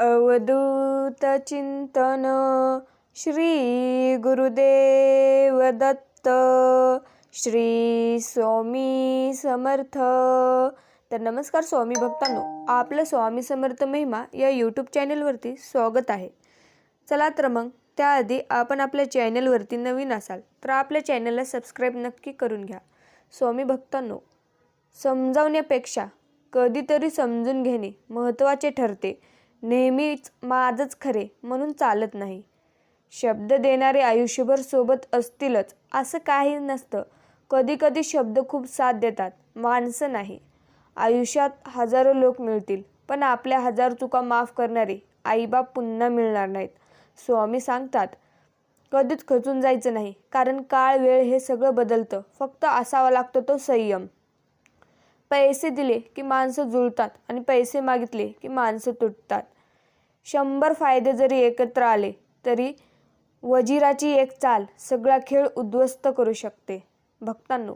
अवधूत चिंतन श्री गुरुदेव दत्त श्री स्वामी समर्थ. तर नमस्कार स्वामी भक्तांनो आपलं स्वामी समर्थ महिमा या यूट्यूब चॅनलवरती स्वागत आहे. चला तर मग त्याआधी आपण आपल्या चॅनलवरती नवीन असाल तर आपल्या चॅनलला सबस्क्राईब नक्की करून घ्या. स्वामी भक्तांनो समजावण्यापेक्षा कधीतरी समजून घेणे महत्त्वाचे ठरते. नेहमीच माझंच खरे म्हणून चालत नाही. शब्द देणारे आयुष्यभर सोबत असतीलच असं काही नसतं. कधीकधी शब्द खूप साथ देतात. माणसं नाही. आयुष्यात हजारो लोक मिळतील पण आपल्या हजार चुका माफ करणारे आईबाप पुन्हा मिळणार नाहीत. स्वामी सांगतात कधीच खचून जायचं नाही कारण काळ वेळ हे सगळं बदलतं. फक्त असावा लागतो तो संयम. पैसे दिले की माणसं जुळतात आणि पैसे मागितले की माणसं तुटतात. शंभर फायदे जरी एकत्र आले तरी वजिराची एक चाल सगळा खेळ उद्ध्वस्त करू शकते. भक्तांनो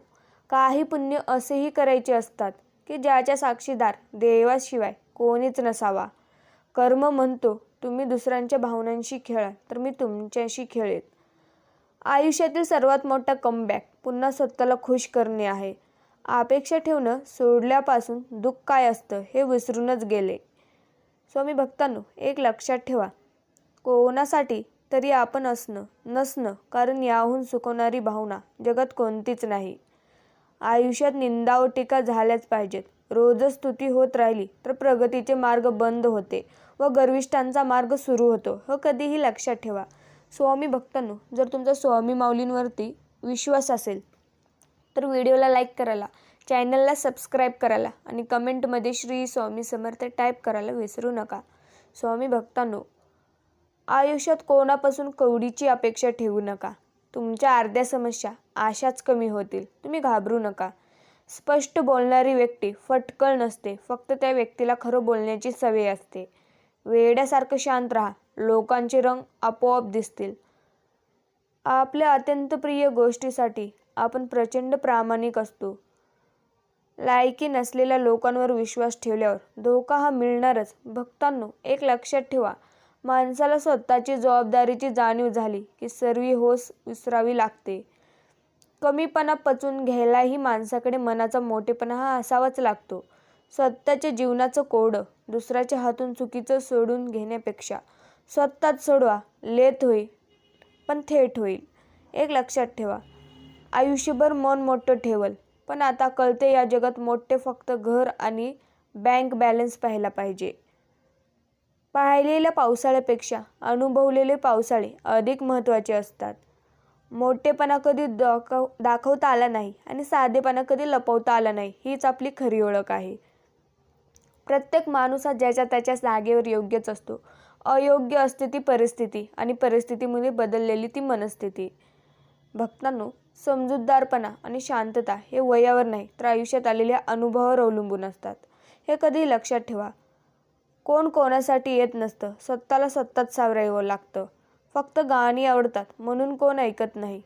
काही पुण्य असेही करायचे असतात की ज्याच्या साक्षीदार देवाशिवाय कोणीच नसावा. कर्म म्हणतो तुम्ही दुसऱ्यांच्या भावनांशी खेळा तर मी तुमच्याशी खेळेन. आयुष्यातील सर्वात मोठा कमबॅक पुन्हा स्वतःला खुश करणे आहे. अपेक्षा ठेवणं सोडल्यापासून दुःख काय असतं हे विसरूनच गेले. स्वामी भक्तांनो एक लक्षात ठेवा. कोणासाठी तरी आपण असणं नसणं कारण याहून सुकवणारी भावना जगात कोणतीच नाही. आयुष्यात निंदा व टीका झाल्याच पाहिजेत. रोजच स्तुती होत राहिली तर प्रगतीचे मार्ग बंद होते व गर्विष्ठांचा मार्ग सुरू होतो हे कधीही लक्षात ठेवा. स्वामी भक्तांनो जर तुमचा स्वामी माऊलींवरती विश्वास असेल तर व्हिडिओला लाईक करायला चॅनलला सबस्क्राईब करायला आणि कमेंटमध्ये श्री स्वामी समर्थ टाईप करायला विसरू नका. स्वामी भक्तांनो आयुष्यात कोणापासून कवडीची अपेक्षा ठेवू नका. तुमच्या अर्ध्या समस्या आशाच कमी होतील. तुम्ही घाबरू नका. स्पष्ट बोलणारी व्यक्ती फटकळ नसते. फक्त त्या व्यक्तीला खरं बोलण्याची सवय असते. वेड्यासारखं शांत राहा. लोकांचे रंग आपोआप दिसतील. आपल्या अत्यंत प्रिय गोष्टीसाठी आपण प्रचंड प्रामाणिक असतो. लायकी नसलेल्या लोकांवर विश्वास ठेवल्यावर धोका हा मिळणारच. भक्तांनो एक लक्षात ठेवा. माणसाला स्वतःची जबाबदारीची जाणीव झाली की सर्व होस विसरावी लागते. कमीपणा पचून घ्यायलाही माणसाकडे मनाचा मोठेपणा हा असावाच लागतो. स्वतःच्या जीवनाचं कोडं दुसऱ्याच्या हातून चुकीचं सोडून घेण्यापेक्षा स्वतःच सोडवा लेत होईल पण थेट होईल. एक लक्षात ठेवा. आयुष्यभर मन मोठं ठेवल. पण आता कळते या जगात मोठे फक्त घर आणि बँक बॅलन्स पाहायला पाहिजे. पाहिलेल्या पावसाळ्यापेक्षा अनुभवलेले पावसाळे अधिक महत्त्वाचे असतात. मोठेपणा कधी दाखव दाखवता आला नाही आणि साधेपणा कधी लपवता आला नाही हीच आपली खरी ओळख आहे. प्रत्येक माणूस हा ज्याच्या त्याच्या जागेवर योग्यच असतो. अयोग्य असते ती परिस्थिती आणि परिस्थितीमध्ये बदललेली ती मनस्थिती. भक्तांनो समजूतदारपणा आणि शांतता हे वयावर नाही तर आयुष्यात आलेल्या अनुभवावर अवलंबून असतात. हे कधी लक्षात ठेवा. कोण कोणासाठी येत नसतं स्वतःला स्वतःच सावरावं लागतं. फक्त गाणी आवडतात म्हणून कोण ऐकत नाही.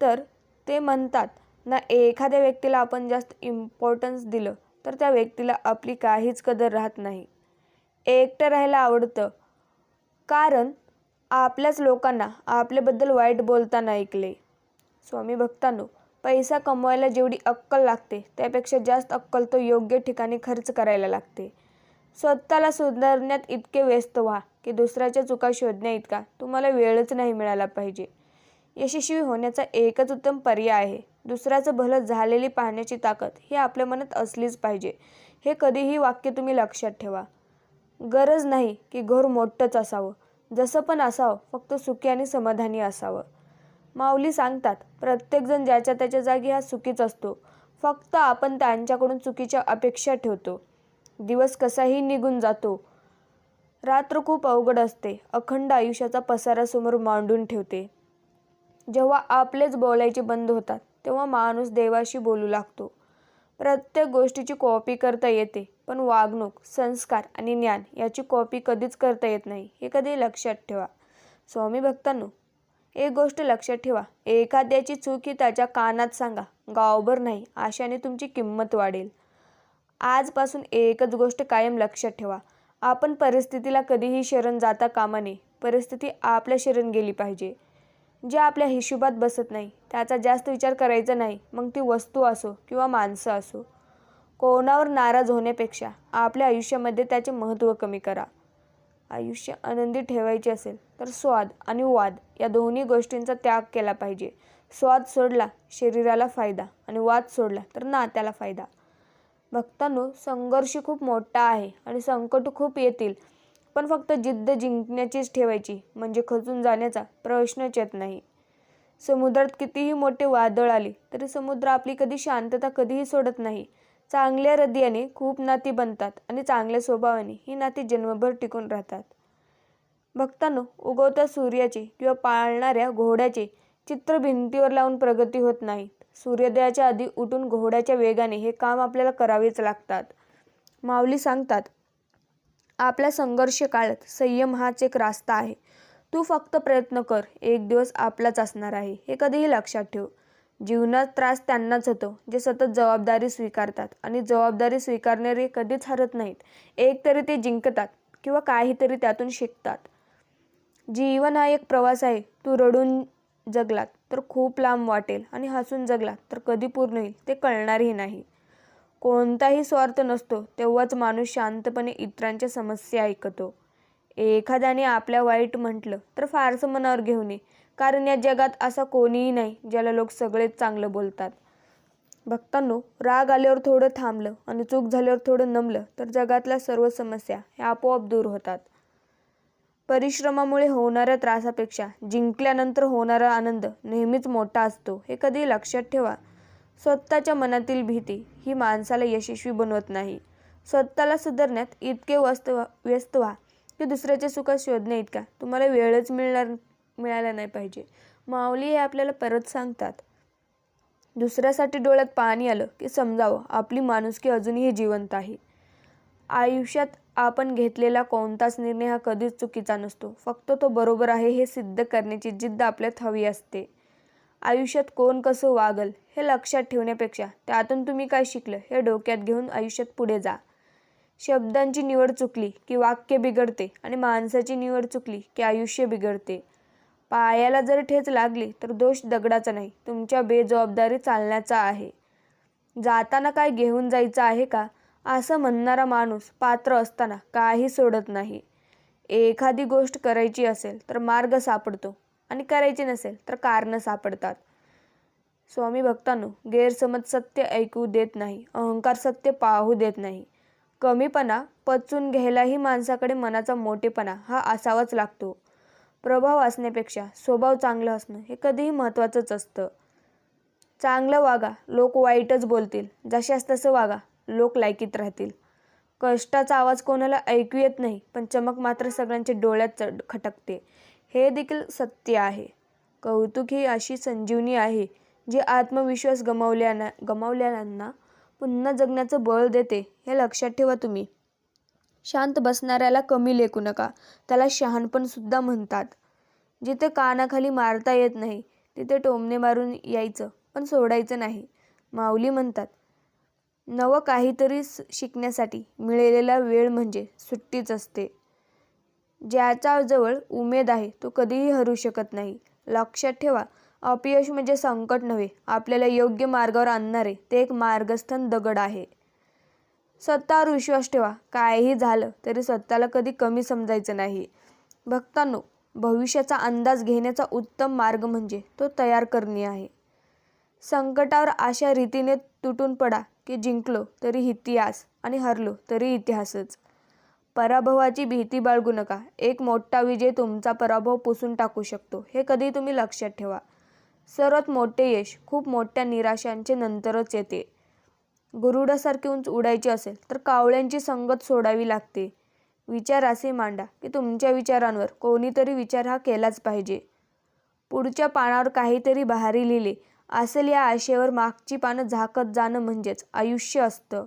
तर ते म्हणतात ना एखाद्या व्यक्तीला आपण जास्त इम्पॉर्टन्स दिलं तर त्या व्यक्तीला आपली काहीच कदर राहत नाही. एकटं राहायला आवडतं. कारण आपल्याच लोकांना आपल्याबद्दल वाईट बोलताना ऐकले. स्वामी भक्तांनो पैसा कमवायला जेवढी अक्कल लागते त्यापेक्षा जास्त अक्कल तो योग्य ठिकाणी खर्च करायला लागते. स्वतःला सुधारण्यात इतके व्यस्त व्हा की दुसऱ्याच्या चुका शोधण्या इतका तुम्हाला वेळच नाही मिळाला पाहिजे. यशस्वी होण्याचा एकच उत्तम पर्याय आहे. दुसऱ्याचं भलं झालेली पाहण्याची ताकद ही आपल्या मनात असलीच पाहिजे. हे कधीही वाक्य तुम्ही लक्षात ठेवा. गरज नाही की घर मोठंच असावं. जसं पण असावं फक्त सुखी आणि समाधानी असावं. माऊली सांगतात प्रत्येकजण ज्याच्या त्याच्या जागी हा सुखीच असतो. फक्त आपण त्यांच्याकडून चुकीच्या अपेक्षा ठेवतो. दिवस कसाही निघून जातो. रात्र खूप अवघड असते. अखंड आयुष्याचा पसारा समोर मांडून ठेवते. जेव्हा आपलेच बोलायचे बंद होतात तेव्हा माणूस देवाशी बोलू लागतो. प्रत्येक गोष्टीची कॉपी करता येते पण वागणूक संस्कार आणि ज्ञान याची कॉपी कधीच करता येत नाही. हे कधी लक्षात ठेवा. स्वामी भक्तांनो एक गोष्ट लक्षात ठेवा. एखाद्याची चूक ही त्याच्या कानात सांगा. गावभर नाही अशाने तुमची किंमत वाढेल. आजपासून एकच गोष्ट कायम लक्षात ठेवा. आपण परिस्थितीला कधीही शरण जाता कामा नये. परिस्थिती आपल्या शरण गेली पाहिजे. जे आपल्या हिशोबात बसत नाही त्याचा जास्त विचार करायचा नाही मग ती वस्तू असो किंवा माणसं असो. कोणावर नाराज होण्यापेक्षा आपल्या आयुष्यामध्ये त्याचे महत्त्व कमी करा. आयुष्य आनंदी ठेवायचे असेल तर स्वाद आणि वाद या दोन्ही गोष्टींचा त्याग केला पाहिजे. स्वाद सोडला शरीराला फायदा आणि वाद सोडला तर नात्याला फायदा. भक्तांनो संघर्ष खूप मोठा आहे आणि संकट खूप येतील पण फक्त जिद्द जिंकण्याचीच ठेवायची म्हणजे खचून जाण्याचा प्रश्नच येत नाही. समुद्रात कितीही मोठे वादळ आले तरी समुद्र आपली कधी शांतता कधीही सोडत नाही. चांगल्या हृदयाने खूप नाती बनतात आणि चांगल्या स्वभावाने ही नाती जन्मभर टिकून राहतात. भक्तांनो उगवत्या सूर्याचे किंवा पाळणाऱ्या घोड्याचे चित्र भिंतीवर लावून प्रगती होत नाही. सूर्योदयाच्या आधी उठून घोड्याच्या वेगाने हे काम आपल्याला करावेच लागतात. माऊली सांगतात आपल्या संघर्ष काळात संयम हाच एक रास्ता आहे. तू फक्त प्रयत्न कर एक दिवस आपलाच असणार आहे. हे कधीही लक्षात ठेव. जीवनात त्रास त्यांनाच होतो जे सतत जबाबदारी स्वीकारतात आणि जबाबदारी स्वीकारणारे कधीच हरत नाहीत. एक तरी ते जिंकतात किंवा काहीतरी त्यातून शिकतात. जीवन हा एक प्रवास आहे. तू रडून जगलात तर खूप लांब वाटेल आणि हसून जगलात तर कधी पूर्ण होईल ते कळणारही नाही. कोणताही स्वार्थ नसतो तेव्हाच माणूस शांतपणे इतरांच्या समस्या ऐकतो. एखाद्याने आपल्या वाईट म्हटलं तर फारसं मनावर घेऊ नये. कारण या जगात असा कोणीही नाही ज्याला लोक सगळेच चांगलं बोलतात. भक्तांनो राग आल्यावर थोडं थांबलं आणि चूक झाल्यावर थोडं नमलं तर जगातल्या सर्व समस्या ह्या आपोआप दूर होतात. परिश्रमामुळे होणाऱ्या त्रासापेक्षा जिंकल्यानंतर होणारा आनंद नेहमीच मोठा असतो हे कधी लक्षात ठेवा. स्वतःच्या मनातील भीती ही माणसाला यशस्वी बनवत नाही. स्वतःला सुधारण्यात इतके व्यस्त व्यस्त व्हा की दुसऱ्याच्या सुखात शोधण्या इतका. तुम्हाला वेळच मिळणार मिळाला नाही पाहिजे. माऊली हे आपल्याला परत सांगतात. दुसऱ्यासाठी डोळ्यात पाणी आलं की समजावं आपली माणुसकी अजूनही जिवंत आहे. आयुष्यात आपण घेतलेला कोणताच निर्णय हा कधीच चुकीचा नसतो. फक्त तो बरोबर आहे हे सिद्ध करण्याची जिद्द आपल्यात हवी असते. आयुष्यात कोण कसं वागल हे लक्षात ठेवण्यापेक्षा त्यातून तुम्ही काय शिकलं हे डोक्यात घेऊन आयुष्यात पुढे जा. शब्दांची निवड चुकली की वाक्य बिघडते आणि माणसाची निवड चुकली की आयुष्य बिघडते. पायाला जर ठेच लागली तर दोष दगडाचा नाही. तुमच्या बेजबाबदारी चालण्याचा आहे. जाताना काय घेऊन जायचं आहे का? असं म्हणणारा माणूस पात्र असताना काही सोडत नाही. एखादी गोष्ट करायची असेल तर मार्ग सापडतो आणि करायची नसेल तर कारणं सापडतात. स्वामी भक्तांनो गैरसमज सत्य ऐकू देत नाही अहंकार सत्य पाहू देत नाही. कमीपणा पचून घ्यायलाही माणसाकडे मनाचा मोठेपणा हा असावाच लागतो. प्रभाव असण्यापेक्षा स्वभाव चांगला असणं हे कधीही महत्त्वाचंच असतं. चांगलं वागा लोक वाईटच बोलतील. जशास तसं वागा लोक लायकीत राहतील. कष्टाचा आवाज कोणाला ऐकू येत नाही पण चमक मात्र सगळ्यांच्या डोळ्यात चढ खटकते. हे देखील सत्य आहे. कौतुक ही अशी संजीवनी आहे जी आत्मविश्वास गमावल्याना गमावल्यांना पुन्हा जगण्याचं बळ देते हे लक्षात ठेवा तुम्ही. शांत बसणाऱ्याला कमी लेखू नका. त्याला शहाणपणसुद्धा म्हणतात. जिथे कानाखाली मारता येत नाही तिथे टोमणे मारून यायचं पण सोडायचं नाही. माऊली म्हणतात नवं काहीतरी शिकण्यासाठी मिळालेला वेळ म्हणजे सुट्टीच असते. ज्याच्याजवळ उमेद आहे तो कधीही हरू शकत नाही. लक्षात ठेवा अपयश म्हणजे संकट नव्हे. आपल्याला योग्य मार्गावर आणणारे ते एक मार्गस्थान दगड आहे. स्वतःवर विश्वास ठेवा. काहीही झालं तरी स्वतःला कधी कमी समजायचं नाही. भक्तांनो भविष्याचा अंदाज घेण्याचा उत्तम मार्ग म्हणजे तो तयार करणे आहे. संकटावर अशा रीतीने तुटून पडा की जिंकलो तरी इतिहास आणि हरलो तरी इतिहासच. पराभवाची भीती बाळगू नका. एक मोठा विजय तुमचा पराभव पुसून टाकू शकतो. हे कधी तुम्ही लक्षात ठेवा. सर्वात मोठे यश खूप मोठ्या निराशांचे नंतरच येते. गुरुडासारखी उंच उडायची असेल तर कावळ्यांची संगत सोडावी लागते. विचार असे मांडा की तुमच्या विचारांवर कोणीतरी विचार हा केलाच पाहिजे. पुढच्या पानावर काहीतरी बाहेरी लिहिले असेल या आशेवर मागची पानं झाकत जाणं म्हणजेच आयुष्य असतं.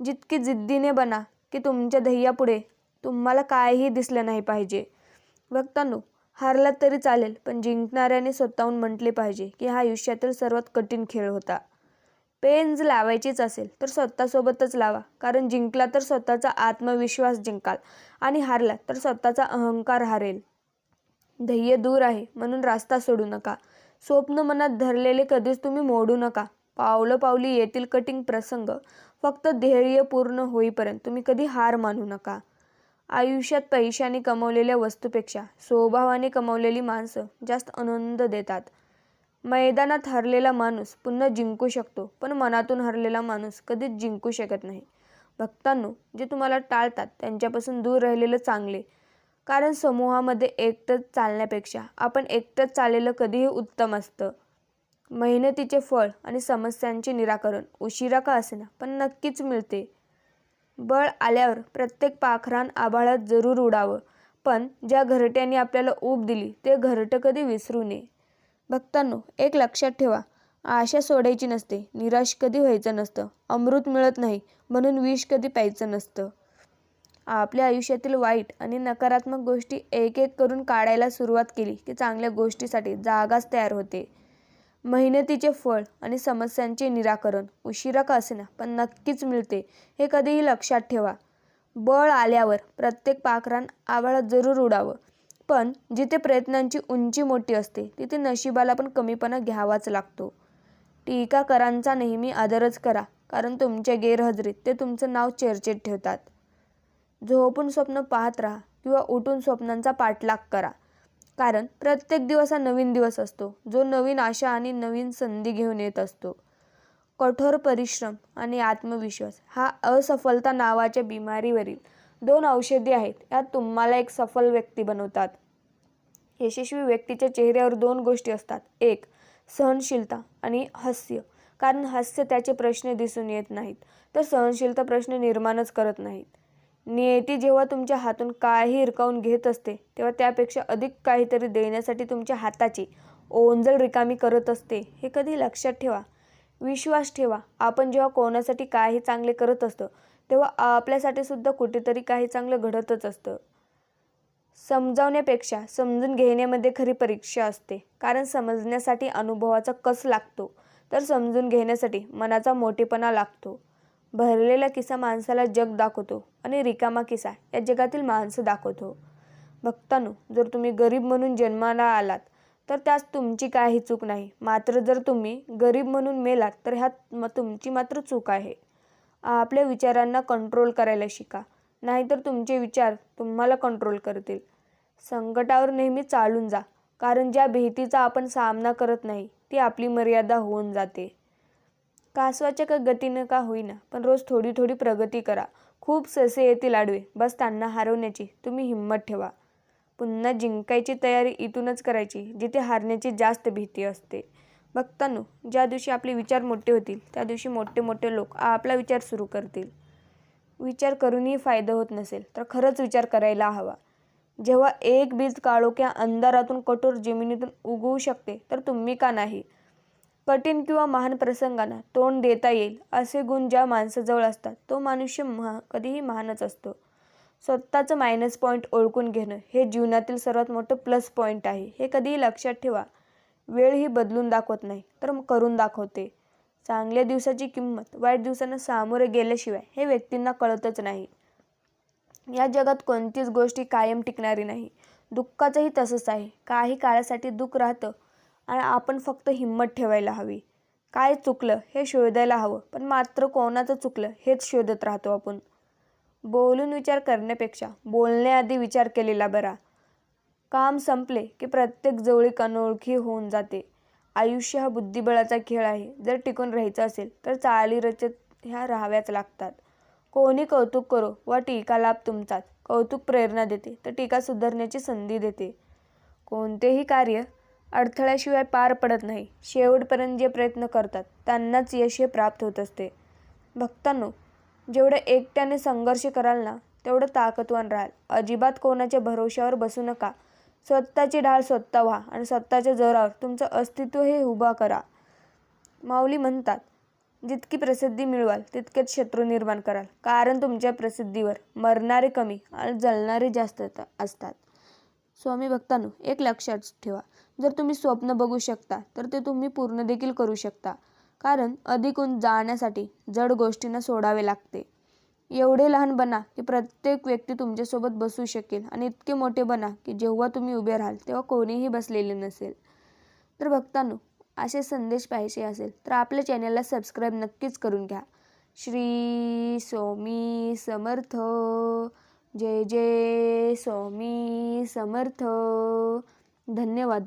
जितकी जिद्दीने बना की तुमच्या ध्येयापुढे तुम्हाला काहीही दिसलं नाही पाहिजे. भक्तांनो हारलात तरी चालेल पण जिंकणाऱ्याने स्वतःहून म्हटले पाहिजे की हा आयुष्यातील सर्वात कठीण खेळ होता. पेंज लावायचीच असेल तर स्वतःसोबतच लावा. कारण जिंकला तर स्वतःचा आत्मविश्वास जिंकाल आणि हारला तर स्वतःचा अहंकार हारेल. ध्येय दूर आहे म्हणून रास्ता सोडू नका. स्वप्न मनात धरलेले कधीच तुम्ही मोडू नका. पावलं पावली येतील कटिंग प्रसंग. फक्त ध्येय पूर्ण होईपर्यंत तुम्ही कधी हार मानू नका. आयुष्यात पैशाने कमवलेल्या वस्तूपेक्षा स्वभावाने कमवलेली माणसं जास्त आनंद देतात. मैदानात हरलेला माणूस पुन्हा जिंकू शकतो पण मनातून हरलेला माणूस कधीच जिंकू शकत नाही. भक्तांनो जे तुम्हाला टाळतात त्यांच्यापासून दूर राहिलेलं चांगले. कारण समूहामध्ये एकटंच चालण्यापेक्षा आपण एकटंच चाललेलं कधीही उत्तम असतं. मेहनतीचे फळ आणि समस्यांचे निराकरण उशिरा का असेना पण नक्कीच मिळते. बळ आल्यावर प्रत्येक पाखरान आभाळात जरूर उडावं पण ज्या घरट्याने आपल्याला ऊब दिली ते घरटं कधी विसरू नये. भक्तांनो एक लक्षात ठेवा. आशा सोडायची नसते. निराश कधी व्हायचं नसतं. अमृत मिळत नाही म्हणून विष कधी प्यायचं नसतं. आपल्या आयुष्यातील वाईट आणि नकारात्मक गोष्टी एक एक करून काढायला सुरुवात केली की चांगल्या गोष्टीसाठी जागाच तयार होते. मेहनतीचे फळ आणि समस्यांचे निराकरण उशिरा का असेना पण नक्कीच मिळते हे कधीही लक्षात ठेवा. बळ आल्यावर प्रत्येक पाखरान आभाळात जरूर उडावं. पण जिथे प्रयत्नांची उंची मोठी असते तिथे नशिबाला पण कमीपणा घ्यावाच लागतो. टीकाकरांचा नेहमी आदरच करा कारण तुमच्या गैरहजरीत ते तुमचं नाव चर्चेत ठेवतात. झोपून स्वप्न पाहत राहा किंवा उठून स्वप्नांचा पाठलाग करा. कारण प्रत्येक दिवस हा नवीन दिवस असतो जो नवीन आशा आणि नवीन संधी घेऊन येत असतो. कठोर परिश्रम आणि आत्मविश्वास हा असफलता नावाच्या बिमारीवरील दोन औषधी आहेत. यात तुम्हाला एक सफल व्यक्ती बनवतात. यशस्वी व्यक्तीच्या चेहऱ्यावर दोन गोष्टी असतात. एक सहनशीलता आणि हास्य. कारण हास्य त्याचे प्रश्न दिसून येत नाहीत. तर सहनशीलता प्रश्न निर्माणच करत नाहीत. नियती जेव्हा तुमच्या हातून काही हिरकावून घेत असते तेव्हा त्यापेक्षा अधिक काहीतरी देण्यासाठी तुमच्या हाताची ओंजळ रिकामी करत असते हे कधी लक्षात ठेवा. विश्वास ठेवा. आपण जेव्हा कोणासाठी काही चांगले करत असतो तेव्हा आपल्यासाठी सुद्धा कुठेतरी काही चांगलं घडतच असतं. समजावण्यापेक्षा समजून घेण्यामध्ये खरी परीक्षा असते. कारण समजण्यासाठी अनुभवाचा कस लागतो? तर समजून घेण्यासाठी मनाचा मोठेपणा लागतो. भरलेला किस्सा माणसाला जग दाखवतो आणि रिकामा किस्सा या जगातील माणसं दाखवतो. भक्तांनो जर तुम्ही गरीब म्हणून जन्माला आलात तर त्यात तुमची काही चूक नाही. मात्र जर तुम्ही गरीब म्हणून मेलात तर ह्यात म तुमची मात्र चूक आहे. आपल्या विचारांना कंट्रोल करायला शिका. नाहीतर तुमचे विचार तुम्हाला कंट्रोल करतील. संकटावर नेहमी चालून जा. कारण ज्या भीतीचा आपण सामना करत नाही ती आपली मर्यादा होऊन जाते. कासवाच्या का गतीनं का होईना पण रोज थोडी थोडी प्रगती करा. खूप ससे येतील आडवे. बस त्यांना हरवण्याची तुम्ही हिंमत ठेवा. पुन्हा जिंकायची तयारी इथूनच करायची जिथे हारण्याची जास्त भीती असते. भक्तांनो ज्या दिवशी आपले विचार मोठे होतील त्या दिवशी मोठे मोठे लोक आपला विचार सुरू करतील. विचार करूनही फायदा होत नसेल तर खरंच विचार करायला हवा. जेव्हा एक बीज काळोख्या अंधारातून कठोर जमिनीतून उगवू शकते तर तुम्ही का नाही? कठीण किंवा महान प्रसंगांना तोंड देता येईल असे गुण ज्या माणसाजवळ असतात तो मनुष्य महा कधीही महानच असतो. स्वतःचं मायनस पॉईंट ओळखून घेणं हे जीवनातील सर्वात मोठं प्लस पॉईंट आहे. हे कधीही लक्षात ठेवा. वेळ ही बदलून दाखवत नाही तर मग करून दाखवते. चांगल्या दिवसाची किंमत वाईट दिवसांना सामोरे गेल्याशिवाय हे व्यक्तींना कळतच नाही. या जगात कोणतीच गोष्टी कायम टिकणारी नाही. दुःखाचंही तसंच आहे. काही काळासाठी दुःख राहतं आणि आपण फक्त हिंमत ठेवायला हवी. काय चुकलं हे शोधायला हवं पण मात्र कोणाचं चुकलं हेच शोधत राहतो आपण. बोलून विचार करण्यापेक्षा बोलण्याआधी विचार केलेला बरा. काम संपले की प्रत्येक जवळीक अनोळखी होऊन जाते. आयुष्य हा बुद्धिबळाचा खेळ आहे. जर टिकून राहायचं असेल तर चाली रचत ह्या राहाव्याच लागतात. कोणी कौतुक करो वा टीका लाभ तुमचाच. कौतुक प्रेरणा देते. तर टीका सुधारण्याची संधी देते. कोणतेही कार्य अडथळ्याशिवाय पार पडत नाही. शेवटपर्यंत जे प्रयत्न करतात त्यांनाच यश हे प्राप्त होत असते. भक्तांनो जेवढं एकट्याने संघर्ष कराल ना तेवढं ताकदवान राहाल. अजिबात कोणाच्या भरोश्यावर बसू नका. स्वतःची ढाल स्वतः व्हा आणि स्वतःच्या जोरावर तुमचं अस्तित्व हे उभा करा. माऊली म्हणतात जितकी प्रसिद्धी मिळवाल तितकेच शत्रू निर्माण कराल. कारण तुमच्या प्रसिद्धीवर मरणारे कमी आणि जळणारे जास्त असतात. स्वामी भक्तांनो एक लक्षात ठेवा. जर तुम्ही स्वप्न बघू शकता तर ते तुम्ही पूर्ण देखील करू शकता. कारण अधिक उंच जाण्यासाठी जड गोष्टींना सोडावे लागते. एवढे लहान बना की प्रत्येक व्यक्ती तुमच्यासोबत बसू शकेल. आणि इतके मोठे बना की जेव्हा तुम्ही उभे राहाल तेव्हा कोणीही बसलेले नसेल. तर भक्तांनो असे संदेश पाहिजे असेल तर आपल्या चॅनलला सबस्क्राईब नक्कीच करून घ्या. श्री स्वामी समर्थ. जय जय स्वामी समर्थ. धन्यवाद.